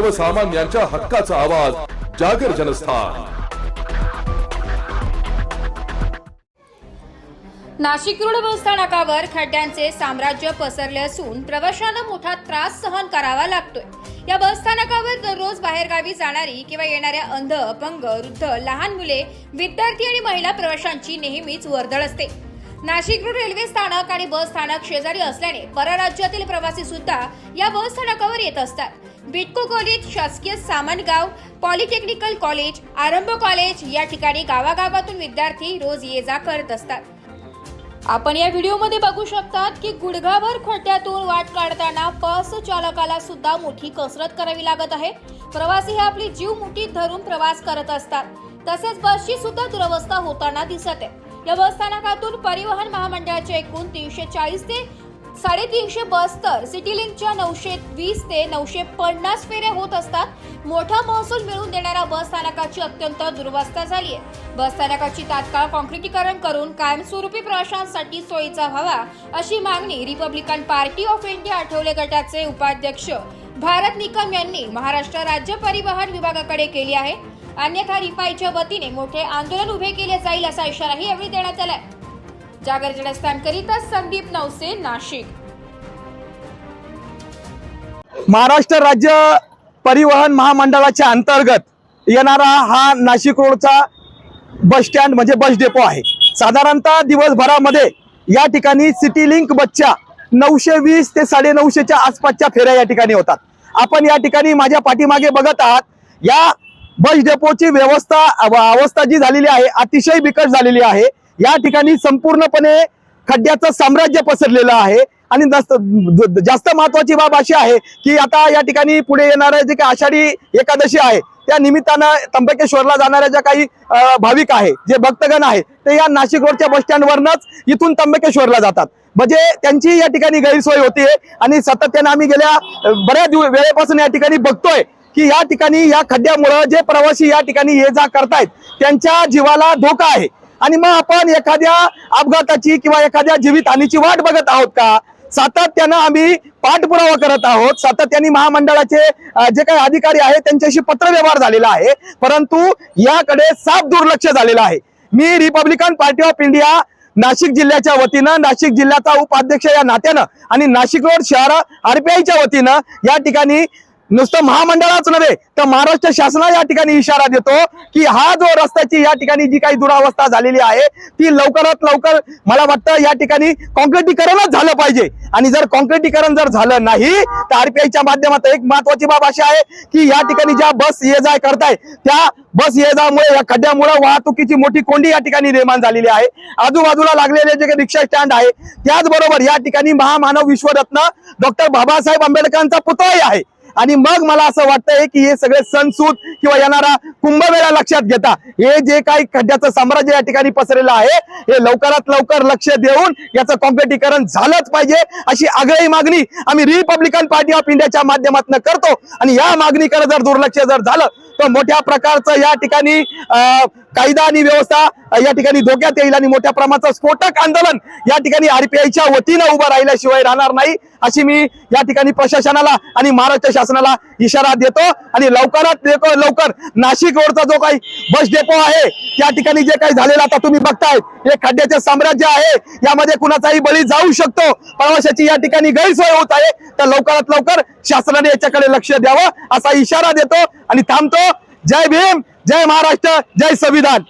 सर्वसामान्यांच्या हक्काचा आवाज जागर जनस्थान. नाशिक रोड बस स्थानकावर खड्ड्यांचे साम्राज्य पसरले असून प्रवाशांना मोठा त्रास सहन करावा लागतोय. या बस स्थानकावर दररोज बाहेरगावी जाणारी किंवा येणाऱ्या अंध अपंग वृद्ध लहान मुले विद्यार्थी आणि महिला प्रवाशांची नेहमीच वर्दळ असते. नाशिक रोड रेल्वे स्थानक आणि बस स्थानक शेजारी असल्याने परराज्यातील प्रवासी सुद्धा या बस स्थानकावर येत असतात. बिटको कॉलेज शासकीय Samangaon polytechnical college Arambh college या ठिकाणी गावागावातून विद्यार्थी रोज ये जा करत असतात. आपण या व्हिडिओमध्ये बघू शकतात की गुडघाभर खड्ड्यातून वाट काढताना बस चालकाला सुद्धा मोठी कसरत करावी लागत आहे. प्रवासी हे आपली जीव मुठीत धरून प्रवास करत असतात. तसेच बसची सुद्धा दुरवस्था होताना दिसत आहे. या बस स्थानकातून परिवहन महामंडळाचे एकूण तीनशे चाळीस ते साडेतीनशे बस तर सिटी लिंकच्या नऊशे वीस ते नऊशे पन्नास फेऱ्या होत असतात. मोठा महसूल मिळवून देणाऱ्या बस स्थानकाची अत्यंत दुरवस्था झाली आहे. बस स्थानकाची तात्काळ कॉन्क्रिटीकरण करून कायमस्वरूपी प्रवाशांसाठी सोयीचा व्हावा अशी मागणी Republican Party of India Athawale गटाचे उपाध्यक्ष भारत निकम यांनी महाराष्ट्र राज्य परिवहन विभागाकडे केली आहे. अन्यथा रिपाईच्या वतीने मोठे आंदोलन उभे केले जाईल असा इशाराही यावेळी देण्यात आलाय. जागर जनस्थानकरिता संदीप नवसे नाशिक. महाराष्ट्र राज्य परिवहन महामंडळाच्या अंतर्गत येणारा हा नाशिक रोडचा बस स्टँड म्हणजे बस डेपो आहे. साधारणतः दिवसभरामध्ये या ठिकाणी सिटी लिंक बसच्या नऊशे वीस ते साडे नऊशेच्या आसपासच्या फेऱ्या या ठिकाणी होतात. आपण या ठिकाणी माझ्या पाठीमागे बघत आहात. या बस डेपोची व्यवस्था अवस्था जी झालेली आहे अतिशय बिकट झालेली आहे. या ठिकाणी संपूर्णपणे खड्ड्याचं साम्राज्य पसरलेलं आहे. आणि जास्त जास्त महत्वाची बाब अशी आहे की आता या ठिकाणी पुढे येणारं जे काही आषाढी एकादशी आहे त्या निमित्तानं त्र्यंबकेश्वरला जाणाऱ्या ज्या काही भाविक आहे जे भक्तगण आहे ते या नाशिक रोडच्या बस स्टँडवरनच इथून त्र्यंबकेश्वरला जातात. म्हणजे त्यांची या ठिकाणी गैरसोय होतीये. आणि सातत्यानं आम्ही गेल्या बऱ्याच वेळेपासून या ठिकाणी बघतोय. की या ठिकाणी या खड्ड्यामुळं जे प्रवासी या ठिकाणी ये जा करतायत त्यांच्या जीवाला धोका आहे. आणि मग आपण एखाद्या अपघाताची किंवा एखाद्या जीवितहानीची वाट बघत आहोत का? सातत्यानं आम्ही पाठपुरावा करत आहोत. सातत्याने महामंडळाचे जे काही अधिकारी आहेत त्यांच्याशी पत्रव्यवहार झालेला आहे. परंतु याकडे साफ दुर्लक्ष झालेलं आहे. मी Republican Party of India Nashik जिल्ह्याच्या वतीनं नाशिक जिल्ह्याचा उपाध्यक्ष या नात्यानं आणि नाशिक रोड शहर आरपीआयच्या वतीनं या ठिकाणी नुसतं महामंडळाच नव्हे तर महाराष्ट्र शासना या ठिकाणी इशारा देतो की हा जो रस्त्याची या ठिकाणी जी काही दुरावस्था झालेली आहे ती लवकरात लवकर मला वाटतं या ठिकाणी कॉन्क्रिटीकरणच झालं पाहिजे. आणि जर कॉन्क्रिटीकरण जर झालं नाही तर आरपीआयच्या माध्यमातून एक महत्वाची बाब अशी आहे की या ठिकाणी ज्या बस ये जाय करताय त्या बस ये जामुळे या खड्ड्यामुळे वाहतुकीची मोठी कोंडी या ठिकाणी निर्माण झालेली आहे. आजूबाजूला लागलेले जे काही रिक्षा स्टँड आहे त्याचबरोबर या ठिकाणी महामानव विश्वरत्न डॉक्टर बाबासाहेब आंबेडकरांचा पुतळाही आहे. आणि मग मला असं वाटतंय की हे सगळे सणसूत किंवा येणारा कुंभमेळा लक्षात घेता. हे जे काही खड्ड्याचं साम्राज्य या ठिकाणी पसरलेलं आहे हे लवकरात लवकर लक्ष देऊन याचं कॉम्पिटीकरण झालंच पाहिजे अशी आग्रही मागणी आम्ही रिपब्लिकन पार्टी ऑफ इंडियाच्या माध्यमातून करतो. आणि या मागणीकडे जर दुर्लक्ष जर झालं तर मोठ्या प्रकारचं या ठिकाणी अं, कायदा आणि व्यवस्था या ठिकाणी धोक्यात येईल आणि मोठ्या प्रमाणाचं स्फोटक आंदोलन या ठिकाणी आरपीआयच्या वतीनं उभं राहिल्याशिवाय राहणार नाही. अशी मी या ठिकाणी प्रशासनाला आणि महाराष्ट्र शासनाला इशारा देतो आणि लवकरात लवकर नाशिक रोडचा जो काही बस डेपो आहे त्या ठिकाणी जे काही झालेलं आता तुम्ही बघताय हे खड्ड्याचे साम्राज्य आहे यामध्ये कुणाचाही बळी जाऊ शकतो. प्रवाशाची या ठिकाणी गैरसोय होत आहे तर लवकरात लवकर शासनाने याच्याकडे लक्ष द्यावं असा इशारा देतो आणि थांबतो. जय भीम जय महाराष्ट्र जय संविधान.